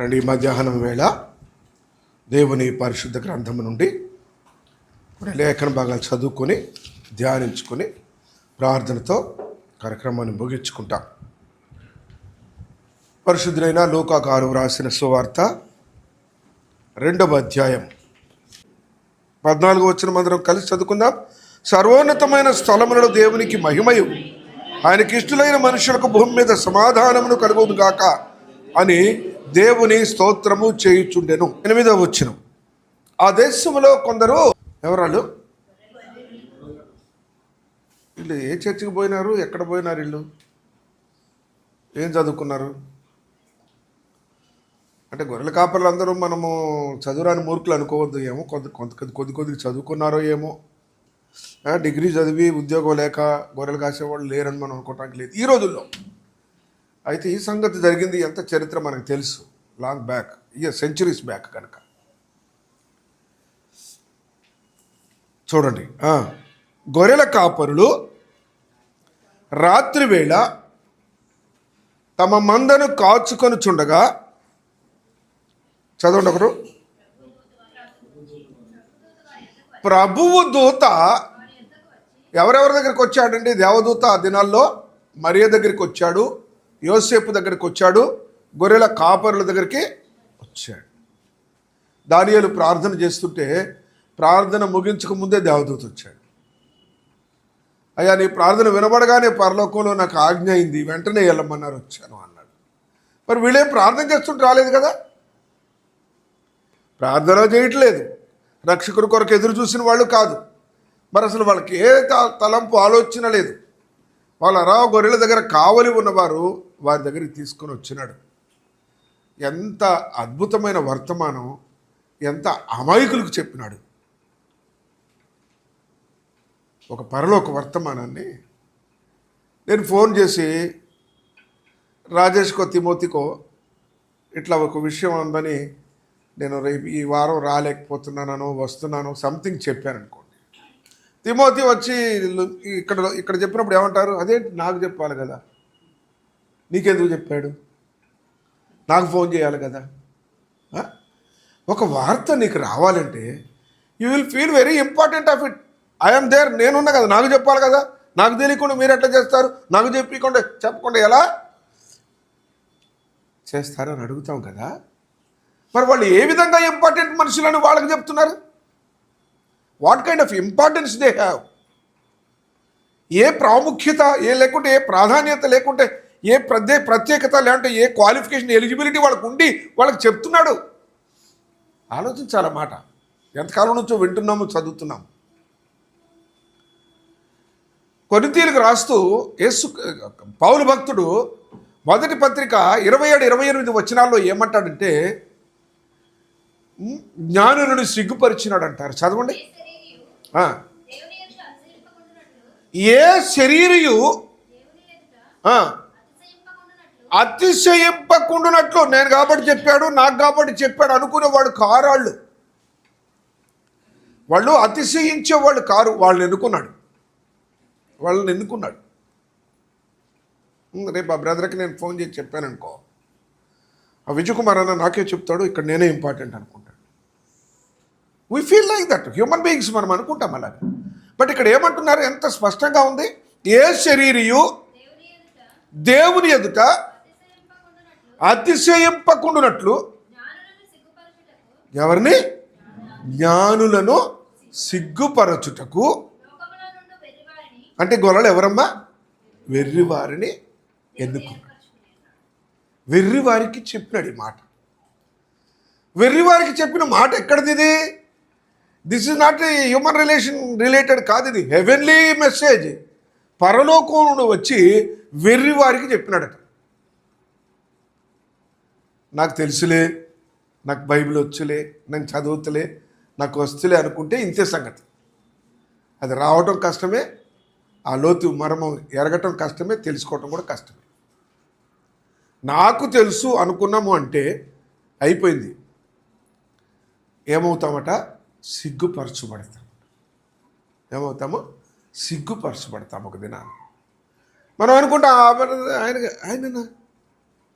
రండి ఈ మధ్యాహ్నం వేళ దేవుని పరిశుద్ధ గ్రంథం నుండి కొన్ని లేఖన భాగాలు చదువుకొని ధ్యానించుకొని ప్రార్థనతో కార్యక్రమాన్ని ముగించుకుంటాం. పరిశుద్ధులైన లోకాకారు రాసిన సువార్త రెండవ అధ్యాయం. పద్నాలుగు వచ్చిన మందరం కలిసి చదువుకుందాం. సర్వోన్నతమైన స్థలములలో దేవునికి మహిమయు. ఆయనకి ఇష్టలైన మనుషులకు భూమి మీద సమాధానమును కలుగును గాక అని దేవుని స్తోత్రము చేయుచుండెను. ఎనిమిదవ వచ్చిన ఆ దేశంలో కొందరు ఎవరాళ్ళు? వీళ్ళు ఏ చర్చికి పోయినారు? ఎక్కడ పోయినారు వీళ్ళు? ఏం చదువుకున్నారు? అంటే గొర్రెల కాపర్లు అందరూ మనము చదువురాని మూర్ఖులు అనుకోవద్దు ఏమో. కొంత కొంత కొద్ది కొద్దిగా చదువుకున్నారో ఏమో. డిగ్రీ చదివి ఉద్యోగం లేక గొర్రెలు కాసేవాళ్ళు లేరని మనం అనుకోవటానికి లేదు. ఈ రోజుల్లో అయితే ఈ సంగతి జరిగింది ఎంత చరిత్ర మనకు తెలుసు. Long back year centuries back కనుక. చూడండి. గొర్రెల కాపరులు రాత్రి వేళ తమ మందను కాచుకొని చుండగా చదవండి ఒకరు. ప్రభువు దూత ఎవరెవరి దగ్గరికి వచ్చాడండి? దేవదూత ఆ దినాల్లో మరియ దగ్గరికి వచ్చాడు. యోసేపు దగ్గరికి వచ్చాడు గొర్రెల కాపరుల దగ్గరికి వచ్చాడు. దానియాలు ప్రార్థన చేస్తుంటే ప్రార్థన ముగించక ముందే దేవదూత వచ్చాడు. అయ్యా నీ ప్రార్థన వినబడగానే పరలోకంలో నాకు ఆజ్ఞ అయింది వెంటనే వెళ్ళమన్నారు వచ్చాను అన్నాడు. మరి వీళ్ళేం ప్రార్థన చేస్తుంటే రాలేదు కదా? ప్రార్థన చేయట్లేదు. రక్షకుడి కొరకు ఎదురు చూసిన వాళ్ళు కాదు. మరి అసలు వాళ్ళకి ఏ తలంపు ఆలోచన లేదు. వాళ్ళ గొర్రెల దగ్గర కావలి ఉన్నవారు వారి దగ్గరికి తీసుకొని వచ్చినాడు. ఎంత అద్భుతమైన వర్తమానం ఎంత అమాయకులకు చెప్పినాడు. ఒక పరలోక వర్తమానాన్ని నేను ఫోన్ చేసి రాజేష్కో తిమోతికో ఇట్లా ఒక విషయం ఉందని నేను రేపు ఈ వారం రాలేకపోతున్నాను వస్తున్నాను సంథింగ్ చెప్పాను తిమోతి వచ్చి ఇక్కడ ఇక్కడ చెప్పినప్పుడు ఏమంటారు? అదే నాకు చెప్పాలి కదా. నీకెందుకు చెప్పాడు? నాకు ఫోన్ చేయాలి కదా. ఒక వార్త నీకు రావాలంటే you will feel very important of it I'm there నేనున్నా కదా. నాకు చెప్పాలి కదా. నాకు తెలియకుండా మీరు ఎట్లా చేస్తారు? నాకు చెప్పకుండా చెప్పకుండా ఎలా? చేస్తారని అడుగుతాం కదా. మరి వాళ్ళు ఏ విధంగా ఇంపార్టెంట్ మనుషులని వాళ్ళకి చెప్తున్నారు? What kind of importance they have ఏ ప్రాముఖ్యత ఏ లేకుంటే ఏ ప్రాధాన్యత లేకుంటే ఏ ప్రత్యే ప్రత్యేకత లేకుంటే ఏ క్వాలిఫికేషన్ ఎలిజిబిలిటీ వాళ్ళకు ఉండి వాళ్ళకి చెప్తున్నాడు. ఆలోచించాలన్నమాట. మాట ఎంతకాలం నుంచో వింటున్నాము చదువుతున్నాము. కొనితీలకు రాస్తూ యేసు పౌలు భక్తుడు మొదటి పత్రిక ఇరవై ఏడు ఇరవై ఎనిమిది వచనాల్లో ఏమంటాడంటే జ్ఞానులను సిగ్గుపరిచినాడు అంటారు చదవండి. ఏ శరీరయు అతిశయింపకుండునట్లు. నేను కాబట్టి చెప్పాడు నాకు కాబట్టి చెప్పాడు అనుకునేవాడు కారాళ్ళు. వాళ్ళు అతిశయించేవాళ్ళు కారు వాళ్ళని ఎన్నుకున్నాడు. వాళ్ళని ఎన్నుకున్నాడు. రేపు ఆ బ్రదర్కి నేను ఫోన్ చేసి చెప్పాను అనుకో ఆ విజయ్ కుమార్ అన్న నాకే చెప్తాడు ఇక్కడ నేనే ఇంపార్టెంట్ అనుకుంటాను we feel like that human beings మనం అనుకుంటాం అలాగే. బట్ ఇక్కడ ఏమంటున్నారు? ఎంత స్పష్టంగా ఉంది? ఏ శరీరియు దేవుని ఎదుట అతిశయింపకుండునట్లు ఎవరిని? జ్ఞానులను సిగ్గుపరచుటకు. అంటే గొల్లలు ఎవరమ్మా? వెర్రివారిని ఎన్నుకున్నాడు వెర్రివారికి చెప్పినాడు ఈ మాట. వెర్రివారికి చెప్పిన మాట ఎక్కడిది ఇది this is not human relation related కాదు ఇది. హెవెన్లీ మెసేజ్ పరలోకముడు వచ్చి వచ్చి వెర్రివారికి చెప్పినాడట. నాకు తెలుసులే నాకు బైబిల్ వచ్చులే నేను చదువుతులే నాకు వస్తులే అనుకుంటే ఇంతే సంగతి. అది రావటం కష్టమే ఆ లోతు మర్మం ఎరగటం కష్టమే తెలుసుకోవటం కూడా కష్టమే. నాకు తెలుసు అనుకున్నాము అంటే అయిపోయింది. ఏమవుతామట? సిగ్గుపరచబడతాం. ఏమవుతాము? సిగ్గుపరచబడతాం ఒక దినాన్ని మనం అనుకుంటాం "ఆ, మరి ఆయన ఆయననా?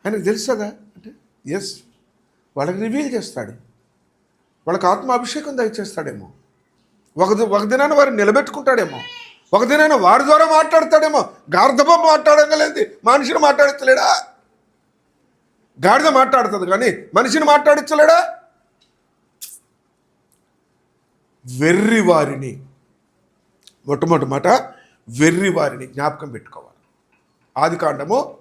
ఆయనకు తెలుస్తుందా? అంటే ఎస్ వాళ్ళకి రివీల్ చేస్తాడు. వాళ్ళకి ఆత్మ అభిషేకం దయచేస్తాడేమో. ఒక ఒక దినాన్ని వారిని నిలబెట్టుకుంటాడేమో. ఒక దినాన్ని వారి ద్వారా మాట్లాడతాడేమో. గార్ధప మాట్లాడగలేదు. మనిషిని మాట్లాడించలేడా గాడిద మాట్లాడుతుంది కానీ మనిషిని మాట్లాడించలేడా వెర్రి వారిని మొట్టమొదటి మాట వెర్రి వారిని జ్ఞాపకం పెట్టుకోవాలి. ఆది కాండము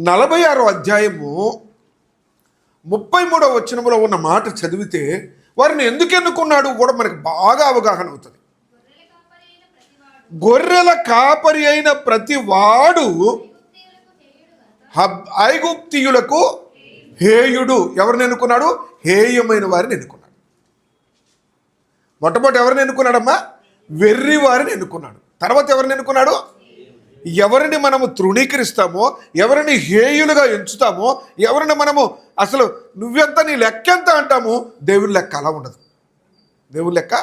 నలభై ఆరో అధ్యాయము ముప్పై మూడవ వచనములో ఉన్న మాట చదివితే వారిని ఎందుకు ఎన్నుకున్నాడు కూడా మనకి బాగా అవగాహన అవుతుంది. గొర్రెల కాపరి అయిన ప్రతి వాడు ఐగుప్తియులకు హేయుడు. ఎవరిని ఎన్నుకున్నాడు? హేయమైన వారిని ఎన్నుకున్నాడు. మొట్టమొదటి ఎవరిని ఎన్నుకున్నాడమ్మా? వెర్రి వారిని ఎన్నుకున్నాడు. తర్వాత ఎవరిని ఎన్నుకున్నాడు? ఎవరిని మనము తృణీకరిస్తామో ఎవరిని హేయులుగా ఎంచుతామో ఎవరిని మనము అసలు నువ్వెంత నీ లెక్క ఎంత దేవుని లెక్క అలా ఉండదు. దేవుని లెక్క?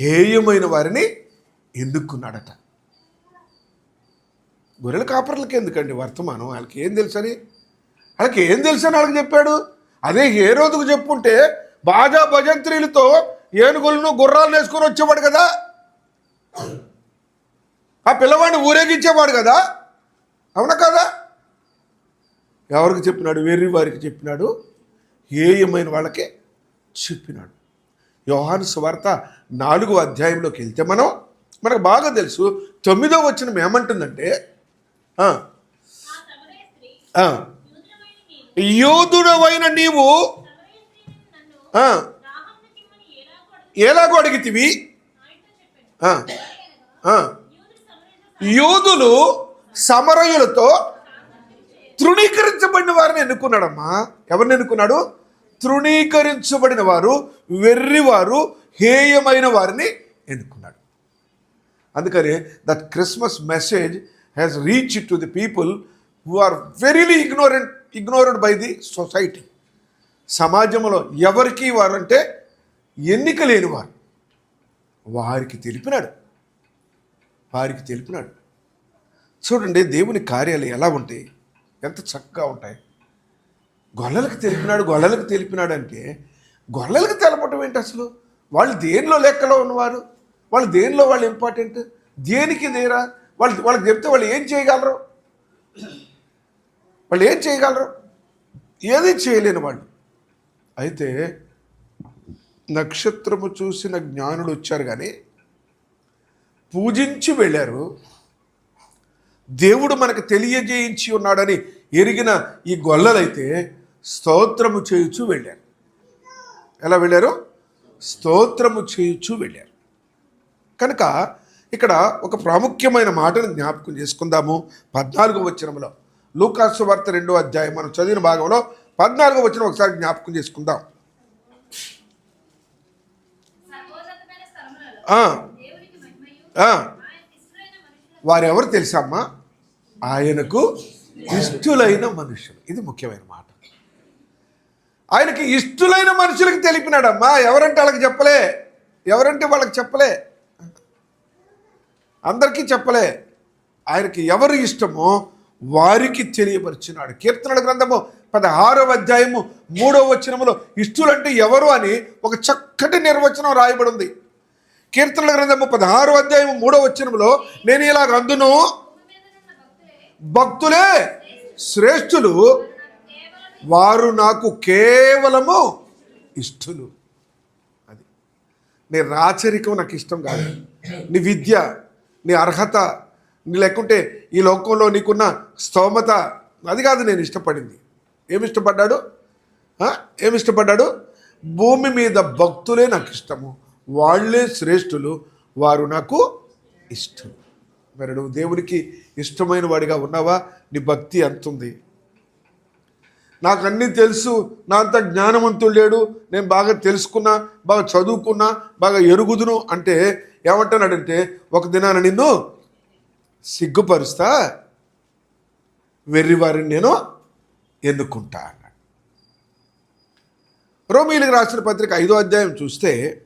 హేయమైన వారిని ఎన్నుకున్నాడట. గొర్రెల కాపర్లకి ఎందుకండి వర్తమానం? వాళ్ళకి ఏం తెలుసని? వాళ్ళకి ఏం తెలుసని వాళ్ళకి చెప్పాడు? అదే ఏ రోజుకు చెప్పుంటే బాజా భజంత్రీలతో ఏనుగులను గుర్రాలను వేసుకొని వచ్చేవాడు కదా? ఆ పిల్లవాడిని ఊరేగించేవాడు కదా? అవునా కదా? ఎవరికి చెప్పినాడు? వెర్రి వారికి చెప్పినాడు. హేయమైన వాళ్ళకి చెప్పినాడు. యోహాను సువార్త నాలుగో అధ్యాయంలోకి వెళ్తే మనం మనకు బాగా తెలుసు. తొమ్మిదో వచ్చిన ఏమంటుందంటే యూదుడమైన నీవు ఎలాగో అడిగితివి? సమరయులతో యూదులు సమరయులతో తృణీకరించబడిన వారిని ఎన్నుకున్నాడమ్మా? ఎవరిని ఎన్నుకున్నాడు? తృణీకరించబడిన వారు వెర్రివారు హేయమైన వారిని ఎన్నుకున్నాడు. అందుకని that Christmas message has reach to the people who are verily ignorant ignored by the society సమాజంలో ఎవరికి వారు అంటే ఎన్నిక లేని వారు. వారికి తెలిపినాడు. వారికి తెలిపినాడు. చూడండి దేవుని కార్యాలు ఎలా ఉంటాయి? ఎంత చక్కగా ఉంటాయి. గొల్లలకు తెలిపినాడు గొల్లలకు తెలిపినాడు అంటే గొల్లలకు తెలపటం ఏంటి అసలు? వాళ్ళు దేనిలో లెక్కలో ఉన్నవారు? వాళ్ళు దేనిలో వాళ్ళు ఇంపార్టెంట్ దేనికి దేరా వాళ్ళు వాళ్ళకి చెప్తే వాళ్ళు ఏం చేయగలరు? వాళ్ళు ఏం చేయగలరు? ఏది చేయలేని వాళ్ళు. అయితే నక్షత్రము చూసిన జ్ఞానుడు వచ్చారు కానీ పూజించి వెళ్ళారు. దేవుడు మనకు తెలియజేయించి ఉన్నాడని ఎరిగిన ఈ గొల్లలైతే స్తోత్రము చేయుచు వెళ్ళారు. ఎలా వెళ్ళారు? స్తోత్రము చేయుచు వెళ్ళారు. కనుక ఇక్కడ ఒక ప్రాముఖ్యమైన మాటను జ్ఞాపకం చేసుకుందాము. పద్నాలుగో వచ్చినంలో లూకాసు వార్త రెండో అధ్యాయం మనం చదివిన భాగంలో పద్నాలుగో వచనం ఒకసారి జ్ఞాపకం చేసుకుందాం. వారెవరు తెలుసమ్మా? ఆయనకు ఇష్టులైన మనుషులు. ఇది ముఖ్యమైన మాట. ఆయనకి ఇష్టులైన మనుషులకు తెలిపినాడమ్మా. ఎవరంటే వాళ్ళకి చెప్పలే? ఎవరంటే వాళ్ళకి చెప్పలే? అందరికీ చెప్పలే. ఆయనకి ఎవరు ఇష్టమో వారికి తెలియపరిచినాడు. కీర్తనల గ్రంథము పదహారవ అధ్యాయము మూడవ వచనములో ఇష్టులంటే ఎవరు అని ఒక చక్కటి నిర్వచనం రాయబడి ఉంది కీర్తనల గ్రంథము పదహారో అధ్యాయము మూడవ వచనములో నేను ఇలాగ అందును. భక్తులే శ్రేష్ఠులు వారు నాకు కేవలము ఇష్టులు. అది. నీ రాచరికం నాకు ఇష్టం కాదు. నీ విద్య నీ అర్హత నీ లేకుంటే ఈ లోకంలో నీకున్న స్తోమత అది కాదు నేను ఇష్టపడింది. ఏమి ఇష్టపడ్డాడు? ఏమి ఇష్టపడ్డాడు? భూమి మీద భక్తులే నాకు ఇష్టము. వాళ్ళే శ్రేష్ఠులు. వారు నాకు ఇష్టం. మరి నువ్వు దేవునికి ఇష్టమైన వాడిగా ఉన్నావా? నీ భక్తి ఎంత ఉంది నాకు అన్నీ తెలుసు. నా అంత జ్ఞానవంతుడు లేడు. నేను బాగా తెలుసుకున్నా బాగా చదువుకున్నా బాగా ఎరుగుదును అంటే ఏమంటున్నాడంటే ఒక దినాన నిన్ను సిగ్గుపరుస్తా. వెర్రివారిని నేను ఎన్నుకుంటా అన్నాడు. రోమీలకు రాసిన పత్రిక ఐదో అధ్యాయం చూస్తే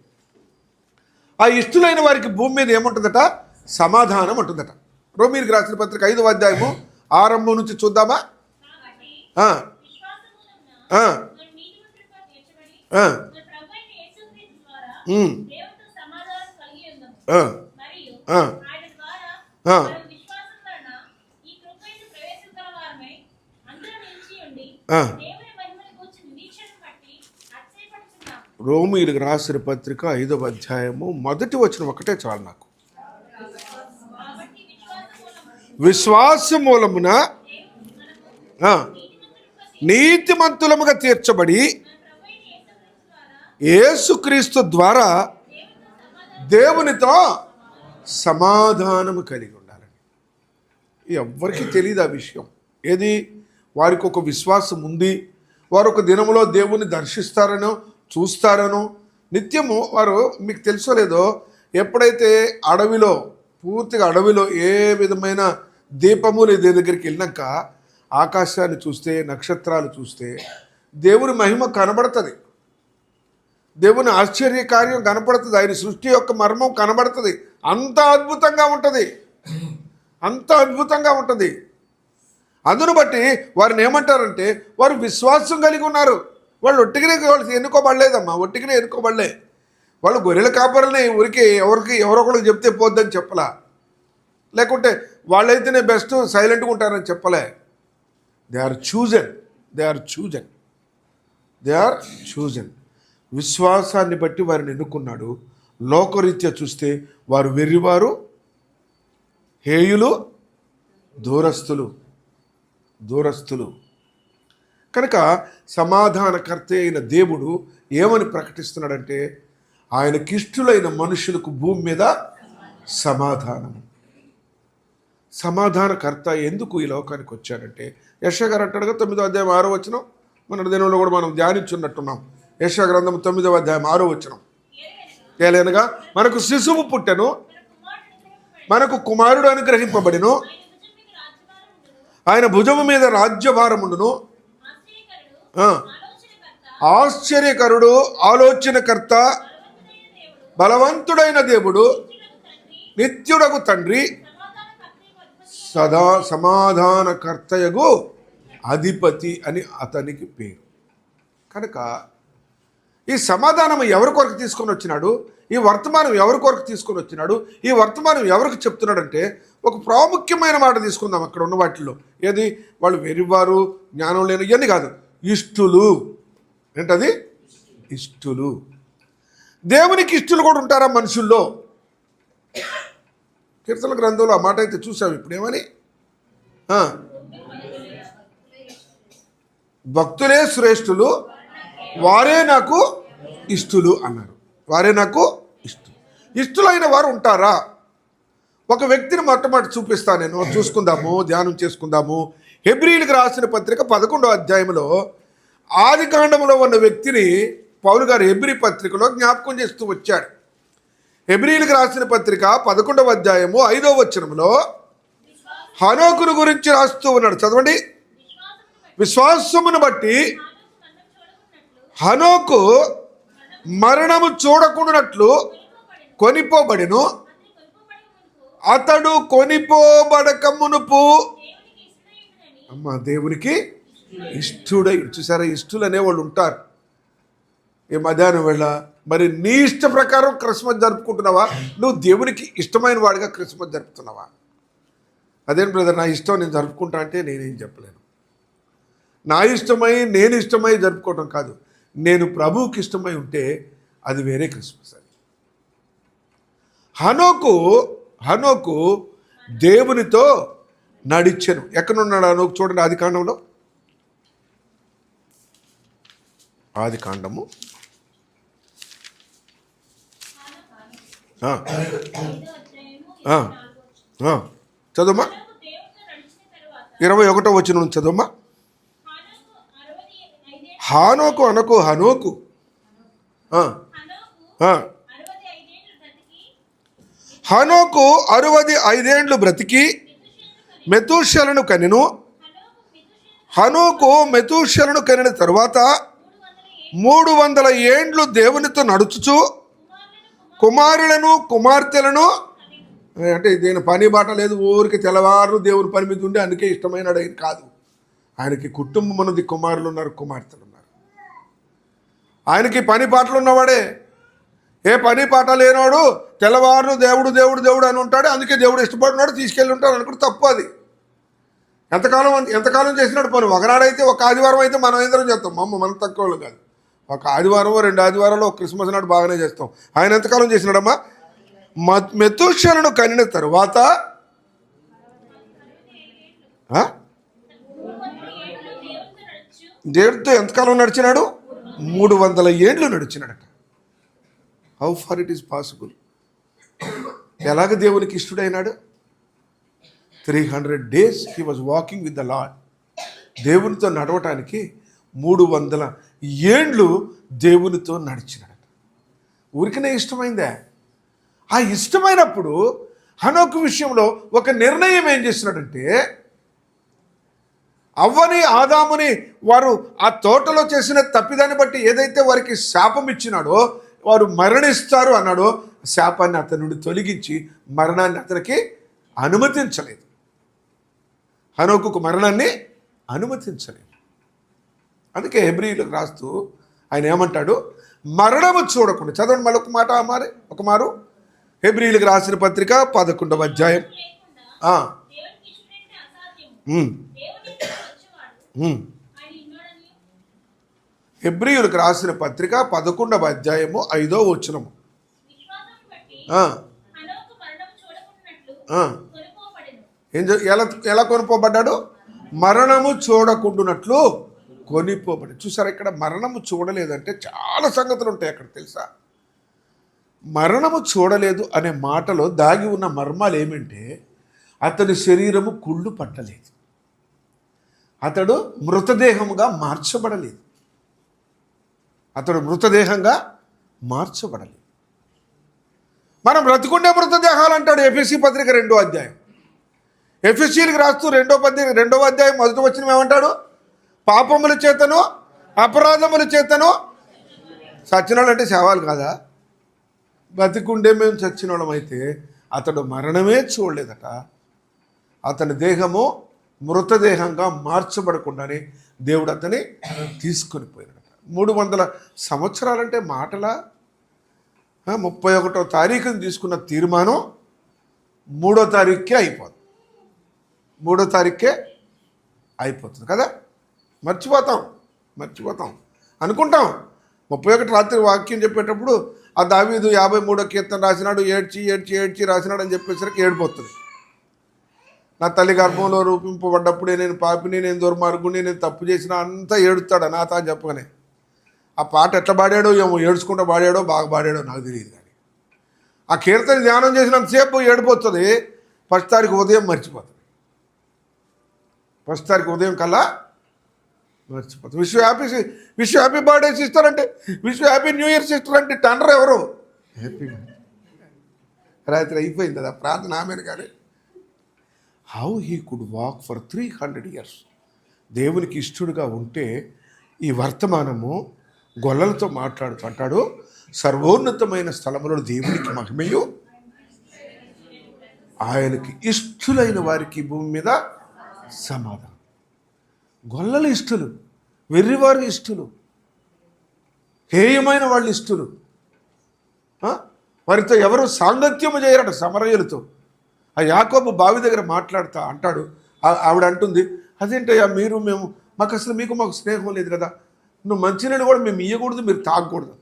ఆ ఇష్టలైన వారికి భూమి మీద ఏముంటుందట? సమాధానం ఉంటుందట. రోమీలకు రాసిన పత్రిక ఐదో అధ్యాయము ఆరంభం నుంచి చూద్దామా? ఆ, రోమిలకు రాసిన పత్రిక ఐదవ అధ్యాయము మొదటి వచనం ఒకటే చాలు నాకు. విశ్వాసం మూలము విశ్వాస మూలమున నీతిమంతులముగా తీర్చబడి యేసుక్రీస్తు ద్వారా దేవునితో సమాధానం దేవునితో సమాధానము కలిగి ఉండాలని. ఎవ్వరికి తెలియదు ఆ విషయం. ఏది? వారికి ఒక విశ్వాసం ఉంది. వారు ఒక దినములో దేవుని దర్శిస్తారనో చూస్తారనో. నిత్యము వారు మీకు తెలుసో లేదో ఎప్పుడైతే అడవిలో పూర్తిగా అడవిలో ఏ విధమైన దీపము లేదు దగ్గరికి వెళ్ళినాక ఆకాశాన్ని చూస్తే నక్షత్రాలు చూస్తే దేవుని మహిమ కనబడుతుంది. దేవుని ఆశ్చర్య కార్యం కనపడుతుంది ఆయన సృష్టి యొక్క మర్మం కనబడుతుంది. అంత అద్భుతంగా ఉంటుంది. అంత అద్భుతంగా ఉంటుంది. అందును బట్టి వారిని ఏమంటారంటే వారు విశ్వాసం కలిగి ఉన్నారు. వాళ్ళు ఒట్టికినే వాళ్ళు ఎన్నుకోబడలేదమ్మా ఒట్టికినే ఎన్నుకోబడలే. వాళ్ళు గొర్రెల కాపరులని ఊరికి ఎవరికి ఎవరొకరికి చెప్తే పోద్దని చెప్పలా. లేకుంటే వాళ్ళైతేనే బెస్ట్ సైలెంట్గా ఉంటారని చెప్పలే. They are chosen they are chosen. They are chosen. విశ్వాసాన్ని బట్టి వారిని ఎన్నుకున్నాడు. లోకరీత్యా చూస్తే వారు వెర్రివారు హేయులు దూరస్తులు. దూరస్థులు. కనుక సమాధానకర్త అయిన దేవుడు ఏమని ప్రకటిస్తున్నాడంటే ఆయనకిష్టులైన మనుషులకు భూమి మీద సమాధానం సమాధానకర్త ఎందుకు ఈ లోకానికి వచ్చాడంటే యశగారు అంటాడుగా తొమ్మిదో అధ్యాయం ఆరో వచనం మన దినంలో కూడా మనం ధ్యానించున్నట్టున్నాం. యశ గ్రంథం తొమ్మిదవ అధ్యాయం ఆరో వచనం. ఏలైనగా మనకు శిశువు పుట్టెను కుమారుడు మనకు కుమారుడు అనుగ్రహింపబడిను ఆయన భుజము మీద రాజ్యభారం ఉండును. రాజ్యభారముండును ఆశ్చర్యకరుడు ఆలోచనకర్త బలవంతుడైన దేవుడు నిత్యుడకు తండ్రి అధిపతి సదా సమాధానకర్తయగు అధిపతి అని అతనికి పేరు. కనుక ఈ సమాధానం ఎవరి కొరకు తీసుకొని వచ్చినాడు? ఈ వర్తమానం ఎవరి కొరకు తీసుకొని వచ్చినాడు? ఈ వర్తమానం ఎవరికి చెప్తున్నాడంటే ఒక ప్రాముఖ్యమైన మాట తీసుకుందాం అక్కడ ఉన్న వాటిల్లో. ఏది? వాళ్ళు వెరివారు జ్ఞానం లేని ఇవన్నీ కాదు. ఇష్టులు. ఏంటది? ఇష్టులు. దేవునికి ఇష్టలు కూడా ఉంటారా మనుషుల్లో? కీర్తన గ్రంథంలో ఆ మాట అయితే చూసాం ఇప్పుడు ఏమని? భక్తులే శ్రేష్ఠులు వారే నాకు ఇష్టులు అన్నారు. వారే నాకు ఇష్టం ఇష్టలైన వారు ఉంటారా? ఒక వ్యక్తిని మొట్టమొదటి చూపిస్తాను నేను. చూసుకుందాము ధ్యానం చేసుకుందాము. హెబ్రిలకు రాసిన పత్రిక పదకొండో అధ్యాయంలో ఆది కాండంలో ఉన్న వ్యక్తిని పౌలు గారు హెబ్రి పత్రికలో జ్ఞాపకం చేస్తూ వచ్చాడు. హెబ్రిలకు రాసిన పత్రిక పదకొండవ అధ్యాయము ఐదో వచనంలో హనోకును గురించి రాస్తూ ఉన్నాడు. చదవండి. విశ్వాసమును బట్టి హనోకు మరణము చూడకుండానట్లు కొనిపోబడిను. అతడు కొనుక్కోబడి కొనిపోబడక మునుపు అమ్మ దేవునికి ఇష్టుడై చూసారా ఇష్టులు అనేవాళ్ళు ఉంటారు. ఈ మధ్యాహ్నం వేళ మరి నీ ఇష్ట ప్రకారం క్రిస్మస్ జరుపుకుంటున్నావా? నువ్వు దేవునికి ఇష్టమైన వాడిగా క్రిస్మస్ జరుపుతున్నావా? అదేం బ్రదర్ నా ఇష్టం నేను జరుపుకుంటా అంటే నేనేం చెప్పలేను. నా ఇష్టమై నేను ఇష్టమై జరుపుకోవటం కాదు. నేను ప్రభువుకి ఇష్టమై ఉంటే అది వేరే క్రిస్మస్ అది. హనోకు హనోకు దేవునితో నడిచెను. ఎక్కడున్నాడు హనోకు చూడండి ఆది కాండంలో. ఆది కాండము. ఇరవై చదువుమా ఇరవై ఒకటో వచ్చిన చదువుమా హానోకు అనకు హనోకు. హనోకు అరవది ఐదేండ్లు బ్రతికి మెతూషలను కనెను. హనోకు మెతూషలను కనిన తరువాత మూడు వందల ఏండ్లు దేవునితో నడుచుచు కుమారులను కుమార్తెలను అంటే దీని పని బాట లేదు ఊరికి తెల్లవారు దేవుని పని మీద ఉండి అందుకే ఇష్టమైనడు ఆయన కాదు. ఆయనకి కుటుంబం ఉన్నది కుమారులు ఉన్నారు కుమార్తెలు ఆయనకి పని పాటలు ఉన్నవాడే. ఏ పని పాట లేనోడు తెల్లవారు దేవుడు దేవుడు దేవుడు అని ఉంటాడు. అందుకే దేవుడు ఇష్టపడినాడు తీసుకెళ్ళి ఉంటాడు అనుకుంటే తప్పు అది. ఎంతకాలం ఎంతకాలం చేసినాడు పని? ఒకనాడైతే ఒక ఆదివారం అయితే మనం అందరం చేస్తాం? మమ్మ మన తక్కువ వాళ్ళు కాదు. ఒక ఆదివారం రెండు ఆదివారాలు ఒక క్రిస్మస్ నాడు బాగానే చేస్తాం. ఆయన ఎంతకాలం చేసినాడమ్మా? మత్ మెతుషలను కనిన తరువాత దేవుడితో ఎంతకాలం నడిచినాడు? మూడు వందల ఏండ్లు నడిచినడట. How far it is possible ఎలాగ దేవునికి ఇష్టడైనాడు? Three hundred days he was walking with the Lord దేవునితో నడవటానికి మూడు వందల ఏండ్లు దేవునితో నడిచినాడట. ఊరికనే ఇష్టమైందే? ఆ ఇష్టమైనప్పుడు హనోక్ విషయంలో ఒక నిర్ణయం ఏం చేసినాడంటే అవ్వని ఆదాముని వారు ఆ తోటలో చేసిన తప్పిదాన్ని బట్టి ఏదైతే వారికి శాపం ఇచ్చినాడో వారు మరణిస్తారు అన్నాడో శాపాన్ని అతని నుండి తొలగించి మరణాన్ని అతనికి అనుమతించలేదు. హనోకుకు మరణాన్ని అనుమతించలేదు. అందుకే హెబ్రిలకు రాస్తూ ఆయన ఏమంటాడు? మరణము చూడకుండా చదవండి మళ్ళీ ఒక మాట మారి ఒక మారు. హెబ్రిలకు రాసిన పత్రిక పదకొండవ అధ్యాయం. హెబ్రియులకు రాసిన పత్రిక పదకొండవ అధ్యాయము ఐదో వచనము. ఏం ఎలా ఎలా కొనుక్కోబడ్డాడు మరణము చూడకుండునట్లు కొనిపోబడి చూసారా ఇక్కడ మరణము చూడలేదంటే చాలా సంగతులు ఉంటాయి అక్కడ తెలుసా? మరణము చూడలేదు అనే మాటలో దాగి ఉన్న మర్మాలు ఏమంటే అతని శరీరము కుళ్ళు పట్టలేదు. అతడు మృతదేహముగా మార్చబడలేదు. అతడు మృతదేహంగా మార్చబడలేదు. మనం బ్రతికుండే మృతదేహాలు అంటాడు ఎఫ్ఎస్సి పత్రిక రెండో అధ్యాయం. ఎఫ్ఎస్సీలకు రాస్తూ రెండో పత్రిక రెండవ అధ్యాయం మొదటి వచ్చిన ఏమంటాడు? పాపముల చేతను అపరాధముల చేతను చచ్చినోళ్ళు అంటే శవాలు కాదా? బతికుండే మేము చచ్చిన వాళ్ళమైతే అతడు మరణమే చూడలేదట. అతని దేహము మృతదేహంగా మార్చబడకుండానే దేవుడు అతని తీసుకొని పోయినాడట మూడు వందల సంవత్సరాలంటే మాటలా? ముప్పై ఒకటో తారీఖుని తీసుకున్న తీర్మానం మూడో తారీఖుకే అయిపోతుంది మూడో తారీఖుకే అయిపోతుంది కదా? మర్చిపోతాం మర్చిపోతాం. అనుకుంటాం. ముప్పై ఒకటి రాత్రి వాక్యం చెప్పేటప్పుడు ఆ దావీదు యాభై మూడో కీర్తన రాసినాడు ఏడ్చి ఏడ్చి ఏడ్చి రాసినాడు అని చెప్పేసరికి ఏడిపోతుంది నా తల్లి గర్భంలో రూపింపబడ్డప్పుడే నేను పాపిని నేను దుర్మార్గుని నేను తప్పు చేసిన అంతా ఏడుస్తాడు అనాథ అని చెప్పగానే. ఆ పాట ఎట్లా పాడాడో ఏమో ఏడ్చుకుంటూ పాడాడో బాగా పాడాడో నాకు తెలియదు కానీ. ఆ కీర్తన ధ్యానం చేసినంతసేపు ఏడిపోతుంది ఫస్ట్ తారీఖు ఉదయం మర్చిపోతుంది. ఫస్ట్ తారీఖు ఉదయం కల్లా మర్చిపోతుంది. Wish happy wish happy birthday sister అంటే wish happy new year sister అంటే టండర్ ఎవరు? హ్యాపీ రాత్రి అయిపోయింది కదా ప్రార్థన ఆమెను కానీ how he could walk for three hundred years దేవునికి ఇష్టడుగా ఉంటే ఈ వర్తమానము గొల్లలతో మాట్లాడుతుంటాడు సర్వోన్నతమైన స్థలములో దేవునికి మహిమయు. ఆయనకి ఇష్టులైన వారికి భూమి మీద సమాధానం. గొల్లలు ఇష్టలు వెర్రివారు ఇష్టలు హేయమైన వాళ్ళు ఇష్టలు వారితో ఎవరు సాంగత్యము చేయరట సమరయులతో. ఆ యాకోబు బావి దగ్గర మాట్లాడతా అంటాడు. ఆవిడ అంటుంది అదేంటయ్యా మీరు మేము మాకు అసలు మీకు మాకు స్నేహం లేదు కదా. నువ్వు మంచినీళ్ళు కూడా మేము ఇయ్యకూడదు మీరు తాగకూడదు.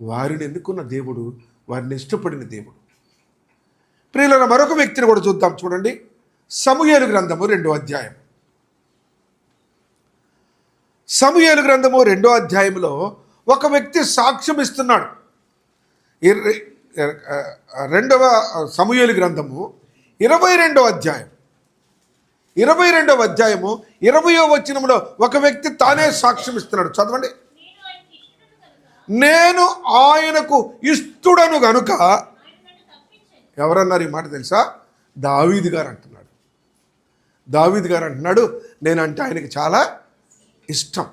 వారిని ఎన్నుకున్న దేవుడు వారిని ఇష్టపడిన దేవుడు. ప్రియులైన మరొక వ్యక్తిని కూడా చూద్దాం చూడండి. సమూహేలు గ్రంథము రెండో అధ్యాయం. సమూహేలు గ్రంథము రెండో అధ్యాయంలో ఒక వ్యక్తి సాక్ష్యం ఇస్తున్నాడు. రెండవ సమూహలు గ్రంథము ఇరవై రెండవ అధ్యాయం. ఇరవై రెండవ అధ్యాయము ఇరవయో వచనంలో ఒక వ్యక్తి తానే సాక్ష్యం ఇస్తున్నాడు. చదవండి. నేను ఆయనకు ఇష్టడను కనుక గనుక ఎవరన్నారు ఈ మాట తెలుసా? దావీద్ గారు అంటున్నాడు. దావీద్ గారు అంటున్నాడు నేనంటే ఆయనకి చాలా ఇష్టం.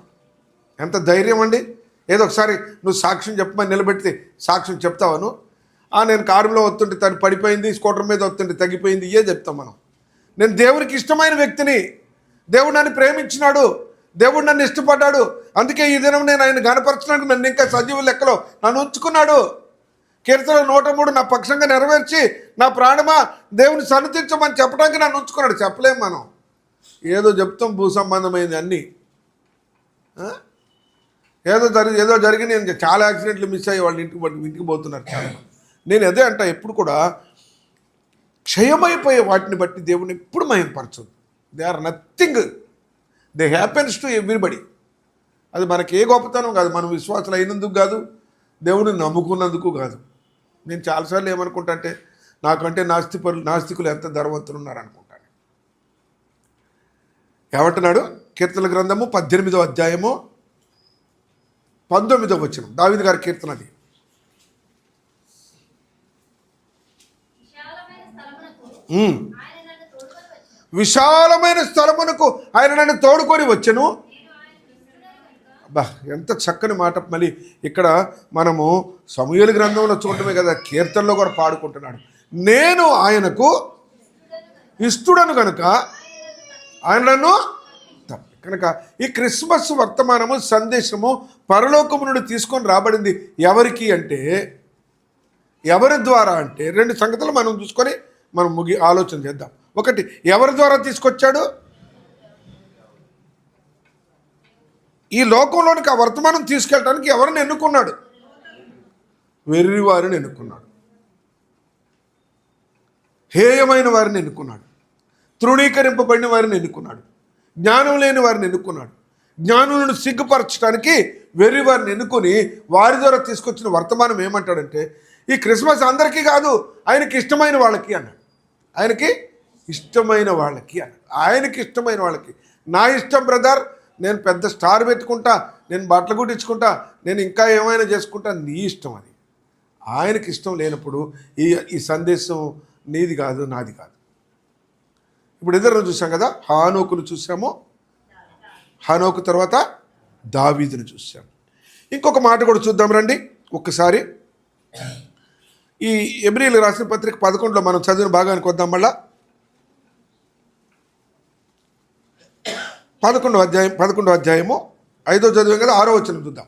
ఎంత ధైర్యం అండి? ఏదో ఒకసారి నువ్వు సాక్ష్యం చెప్పమని నిలబెడితే సాక్ష్యం చెప్తావను నేను కారులో వస్తుంటే తను పడిపోయింది స్కూటర్ మీద వస్తుంటే తగ్గిపోయింది ఇయే చెప్తాం మనం. నేను దేవునికి ఇష్టమైన వ్యక్తిని. దేవుడు నన్ను ప్రేమించినాడు. దేవుడు నన్ను ఇష్టపడ్డాడు. అందుకే ఈ దినం నేను ఆయన గనపరచడానికి నన్ను ఇంకా సజీవ లెక్కలో నన్ను ఉంచుకున్నాడు. కీర్తన నూట మూడు నా పక్షంగా నెరవేర్చి నా ప్రాణమా దేవుని సన్నతించమని చెప్పడానికి నన్ను ఉంచుకున్నాడు. చెప్పలేం మనం. ఏదో చెప్తాం భూ సంబంధమైంది అన్నీ. ఏదో జరిగి ఏదో జరిగి నేను చాలా యాక్సిడెంట్లు మిస్ అయ్యి వాళ్ళ ఇంటికి ఇంటికి పోతున్నారు చాలా నేను అదే అంట ఎప్పుడు కూడా క్షయమైపోయే వాటిని బట్టి దేవుని ఎప్పుడు మయంపరచదు they are nothing they happens to everybody అది మనకి ఏ గొప్పతనం కాదు మనం విశ్వాసాలు అయినందుకు కాదు దేవుని నమ్ముకున్నందుకు కాదు. నేను చాలాసార్లు ఏమనుకుంటా అంటే నాకంటే నాస్తిపరులు నాస్తికులు ఎంత ధనవంతులు ఉన్నారు అనుకుంటాను ఏమంటున్నాడు? కీర్తన గ్రంథము పద్దెనిమిదో అధ్యాయము పంతొమ్మిదో వచ్చిన దావిది గారి కీర్తన అది విశాలమైన స్థలమునకు ఉమ్. ఆయన నన్ను తోడుకొని వచ్చాను విశాలమైన స్థలమునకు ఆయన నన్ను తోడుకొని వచ్చను. బా అబ్బా ఎంత చక్కని మాట. మళ్ళీ ఇక్కడ మనము సమూహల గ్రంథంలో చూడటమే కదా కీర్తనలో కూడా పాడుకుంటున్నాడు. నేను ఆయనకు ఇష్టడను కనుక ఆయన నన్ను కనుక ఈ క్రిస్మస్ వర్తమానము సందేశము పరలోకము నుండి తీసుకొని రాబడింది ఎవరికి అంటే ఎవరి ద్వారా అంటే రెండు సంగతులు మనం చూసుకొని మనం ముగి ఆలోచన చేద్దాం. ఒకటి ఎవరి ద్వారా తీసుకొచ్చాడు? ఈ లోకంలోనికి ఆ వర్తమానం తీసుకెళ్ళడానికి ఎవరిని ఎన్నుకున్నాడు? వెర్రి వారిని ఎన్నుకున్నాడు. హేయమైన వారిని ఎన్నుకున్నాడు. తృణీకరింపబడిన వారిని ఎన్నుకున్నాడు. జ్ఞానం లేని వారిని ఎన్నుకున్నాడు. జ్ఞానులను సిగ్గుపరచడానికి వెర్రి వారిని ఎన్నుకొని వారి ద్వారా తీసుకొచ్చిన వర్తమానం ఏమంటాడంటే ఈ క్రిస్మస్ అందరికీ కాదు ఆయనకి ఇష్టమైన వాళ్ళకి అన్నాడు. ఆయనకి ఇష్టమైన వాళ్ళకి ఆయనకి ఇష్టమైన వాళ్ళకి. నా ఇష్టం బ్రదర్ నేను పెద్ద స్టార్ పెట్టుకుంటా నేను బట్టలు కుట్టించుకుంటా నేను ఇంకా ఏమైనా చేసుకుంటా నీ ఇష్టం అది. ఆయనకి ఇష్టం లేనప్పుడు ఈ ఈ సందేశం నీది కాదు నాది కాదు. ఇప్పుడు ఇద్దరు చూసాం కదా హానోకును చూసాము. హానోకు తర్వాత దావీదును చూసాం. ఇంకొక మాట కూడా చూద్దాం రండి ఒక్కసారి. ఈ ఎబ్రిల్ రాసిన పత్రిక పదకొండులో మనం చదివిన భాగానికి వద్దాం మళ్ళా. పదకొండవ అధ్యాయం పదకొండవ అధ్యాయము ఐదో చదివాం కదా ఆరో వచ్చిన చూద్దాం.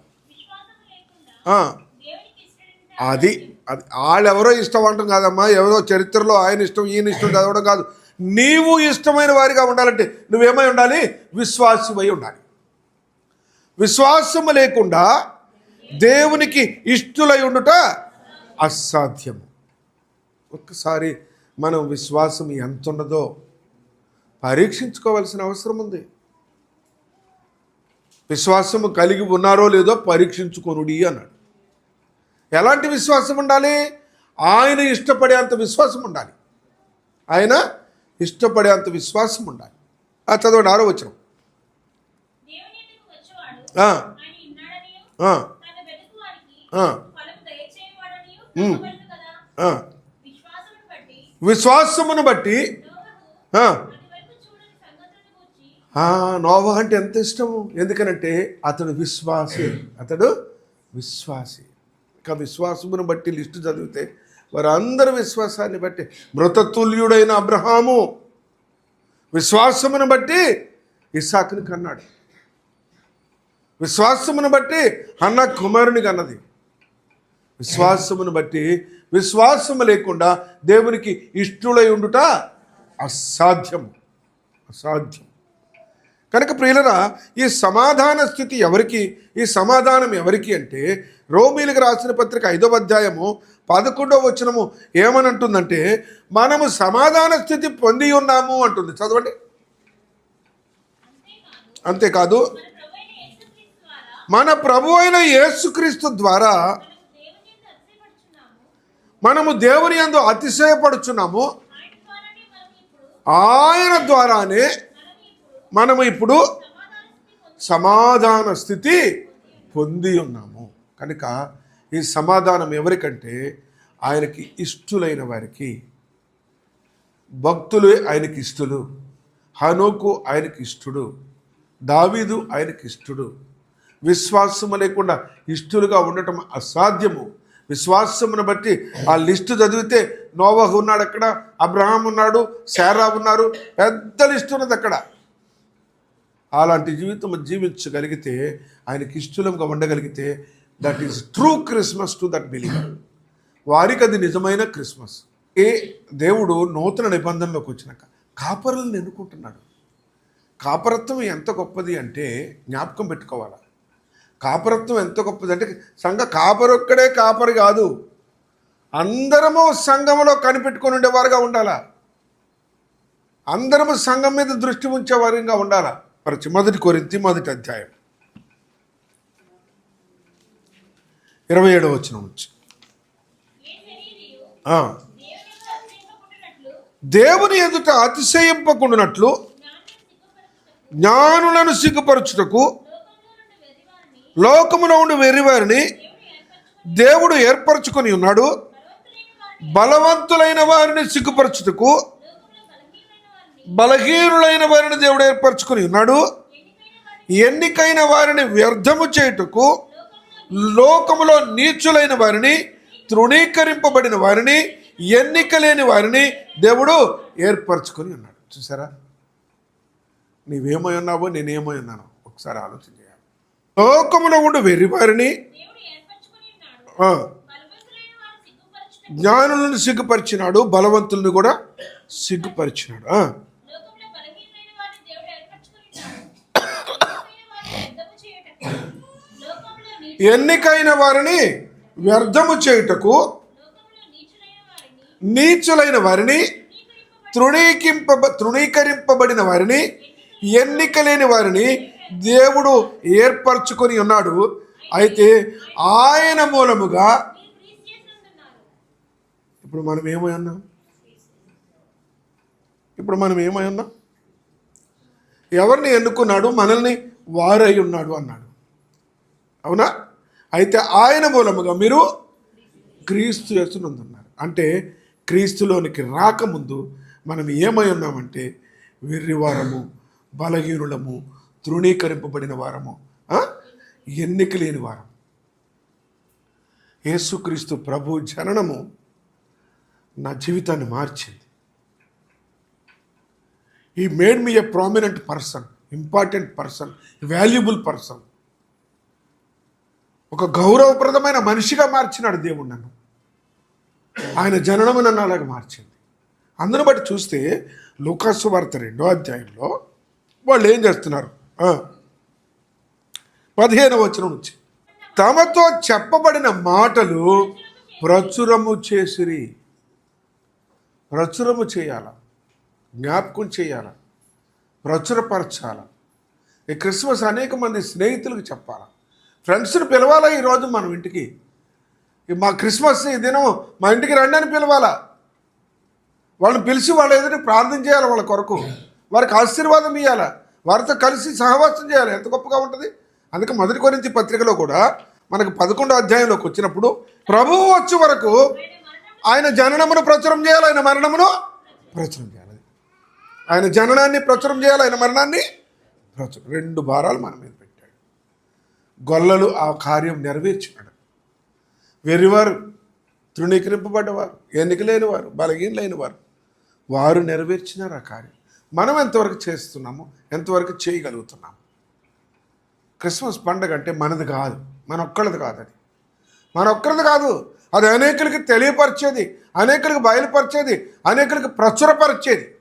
అది అది వాళ్ళెవరో ఇష్టం అంటాం కాదమ్మా ఎవరో చరిత్రలో ఆయన ఇష్టం ఈయన ఇష్టం చదవడం కాదు. నీవు ఇష్టమైన వారిగా ఉండాలంటే నువ్వేమై ఉండాలి? విశ్వాసమై ఉండాలి. విశ్వాసము లేకుండా దేవునికి ఇష్టలై ఉండుట అసాధ్యము. ఒక్కసారి మనం విశ్వాసం ఎంత ఉన్నదో పరీక్షించుకోవాల్సిన అవసరం ఉంది. విశ్వాసము కలిగి ఉన్నారో లేదో పరీక్షించుకొనుడి అన్నాడు. ఎలాంటి విశ్వాసం ఉండాలి? ఆయన ఇష్టపడేంత విశ్వాసం ఉండాలి. ఆయన ఇష్టపడేంత విశ్వాసం ఉండాలి. ఆ చదవండి ఆరో వచ్చిన ఆ, గూర్చి ఆ, నోవహ అంటే ఎంత ఇష్టము? ఎందుకనంటే అతడు విశ్వాసి. అతడు విశ్వాసి. ఇక విశ్వాసమును బట్టి లిస్టు చదివితే వారందరి విశ్వాసాన్ని బట్టి మృతతుల్యుడైన అబ్రహాము విశ్వాసమును బట్టి ఇస్సాకుని కన్నాడు. విశ్వాసమును బట్టి అన్న కుమారుని కన్నది. విశ్వాసమును బట్టి విశ్వాసము లేకుండా దేవునికి ఇష్టులై ఉండుట అసాధ్యం. అసాధ్యం. కనుక ప్రియులరా ఈ సమాధాన స్థితి ఎవరికి ఈ సమాధానం ఎవరికి అంటే రోమీలకు రాసిన పత్రిక ఐదవ అధ్యాయము పదకొండవ వచనము ఏమనంటుందంటే మనము సమాధాన స్థితి పొంది ఉన్నాము అంటుంది. చదవండి. అంతేకాదు అంతేకాదు మన ప్రభు అయిన యేసుక్రీస్తు ద్వారా మన ప్రభు అయిన యేసుక్రీస్తు ద్వారా మనము దేవుని ఎందు అతిశయపడుచున్నాము. ఆయన ద్వారానే మనము ఇప్పుడు సమాధాన స్థితి పొంది ఉన్నాము. కనుక ఈ సమాధానం ఎవరికంటే ఆయనకి ఇష్టులైన వారికి. భక్తులు ఆయనకి ఇష్టులు. హనోకు ఆయనకి ఇష్టుడు. దావీదు ఆయనకి ఇష్టుడు. విశ్వాసము లేకుండా ఇష్టులుగా ఉండటం అసాధ్యము. విశ్వాసమును బట్టి ఆ లిస్టు చదివితే నోవహు ఉన్నాడు అక్కడ అబ్రహాం ఉన్నాడు శారా ఉన్నారు పెద్ద లిస్టు ఉన్నది అక్కడ. అలాంటి జీవితం జీవించగలిగితే ఆయనకి ఇష్టలంగా ఉండగలిగితే that is true Christmas to that believer వారికి అది నిజమైన క్రిస్మస్ ఏ దేవుడు నూతన నిబంధనలోకి వచ్చినాక కాపరులను ఎన్నుకుంటున్నాడు? కాపరత్వం ఎంత గొప్పది అంటే జ్ఞాపకం పెట్టుకోవాలి? కాపరత్వం ఎంత గొప్పది అంటే సంఘ కాపరొక్కడే కాపరి కాదు. అందరము సంఘంలో కనిపెట్టుకొని ఉండేవారుగా ఉండాలా? అందరము సంఘం మీద దృష్టి ఉంచేవారుగా ఉండాలా? పరిచి మొదటి కొరింతి మొదటి అధ్యాయం. ఇరవై ఏడవ వచ్చిన నుంచి. దేవుని ఎదుట అతిశయింపకుండానట్లు జ్ఞానులను సిగ్గుపరచుటకు లోకములో ఉండి వెర్రివారిని దేవుడు దేవుడు ఏర్పరచుకొని ఉన్నాడు. బలవంతులైన వారిని సిగ్గుపరచుటకు బలహీనులైన వారిని దేవుడు ఏర్పరచుకొని ఉన్నాడు. ఎన్నికైన వారిని వ్యర్థము చేయుటకు లోకములో నీచులైన వారిని తృణీకరింపబడిన వారిని ఎన్నిక లేని వారిని దేవుడు ఏర్పరచుకొని ఉన్నాడు. చూసారా? నీవేమై ఉన్నావో నేనేమై ఉన్నాను. ఒకసారి ఆలోచించ. లోకములో ఉండు వెర్రి వారిని. దేవుడు ఏర్పరచుకొని ఉన్నాడు ఆ, బలవంతులైన వారిని సిగ్గుపరచుటకు జ్ఞానులను సిగ్గుపరిచినాడు బలవంతులను కూడా సిగ్గుపరిచినాడు. ఎన్నికైన వారిని వ్యర్థము చేయుటకు నీచులైన వారిని తృణీకింప తృణీకరింపబడిన వారిని ఎన్నిక లేని వారిని దేవుడు ఏర్పరచుకొని ఉన్నాడు. అయితే ఆయన మూలముగా ఇప్పుడు మనం ఏమై ఉన్నాం? ఇప్పుడు మనం ఏమై ఉన్నాం? ఎవరిని ఎన్నుకున్నాడు? మనల్ని వారై ఉన్నాడు అన్నాడు. అవునా? అయితే ఆయన మూలముగా మీరు క్రీస్తు చేస్తున్నందున్నారు అంటే క్రీస్తులోనికి రాకముందు మనం ఏమై ఉన్నామంటే వెర్రివారము బలహీనులము తృణీకరింపబడిన వారము. ఎన్నిక లేని వారం. యేసుక్రీస్తు ప్రభు జననము నా జీవితాన్ని మార్చింది. He made me a prominent person important person valuable person ఒక గౌరవప్రదమైన మనిషిగా మార్చినాడు దేవుడు నన్ను. ఆయన జననము నన్ను అలాగ మార్చింది. అందును బట్టి చూస్తే లోకాసు వార్త రెండో అధ్యాయంలో వాళ్ళు ఏం చేస్తున్నారు? పదిహేను వచనం నుంచి. తమతో చెప్పబడిన మాటలు ప్రచురము చేసిరి. ప్రచురము చేయాల. జ్ఞాపకం చేయాల. ప్రచురపరచాల. ఈ క్రిస్మస్ అనేక మంది స్నేహితులకు చెప్పాల. ఫ్రెండ్స్ని పిలవాలా ఈరోజు మనం ఇంటికి? ఈ మా క్రిస్మస్ ఈ దినం మా ఇంటికి రండి అని పిలవాలా? వాళ్ళని పిలిచి వాళ్ళ ఎదురు ప్రార్థన చేయాలి వాళ్ళ కొరకు? వారికి ఆశీర్వాదం ఇవ్వాలా వారితో కలిసి సహవాసం చేయాలి. ఎంత గొప్పగా ఉంటుంది? అందుకే మొదటి కొరింతి పత్రికలో కూడా మనకు పదకొండో అధ్యాయంలోకి వచ్చినప్పుడు ప్రభువు వచ్చే వరకు ఆయన జననమును ప్రచురం చేయాలి. ఆయన మరణమును ప్రచురం చేయాలి. ఆయన జననాన్ని ప్రచురం చేయాలి. ఆయన మరణాన్ని ప్రచురం రెండు భారాలు మన మీద పెట్టాడు. గొల్లలు ఆ కార్యం నెరవేర్చినాడు వెర్రివారు తృణీకరింపబడ్డవారు ఎన్నిక లేనివారు బలహీన లేనివారు వారు నెరవేర్చినారు ఆ కార్యం. మనం ఎంతవరకు చేస్తున్నాము ఎంతవరకు చేయగలుగుతున్నాము. క్రిస్మస్ పండగ అంటే మనది కాదు మన ఒక్కళ్ళది కాదు అది. మన ఒక్కరిది కాదు అది అనేకులకి తెలియపరిచేది అనేకులకి బయలుపరిచేది అనేకులకి ప్రచురపరిచేది.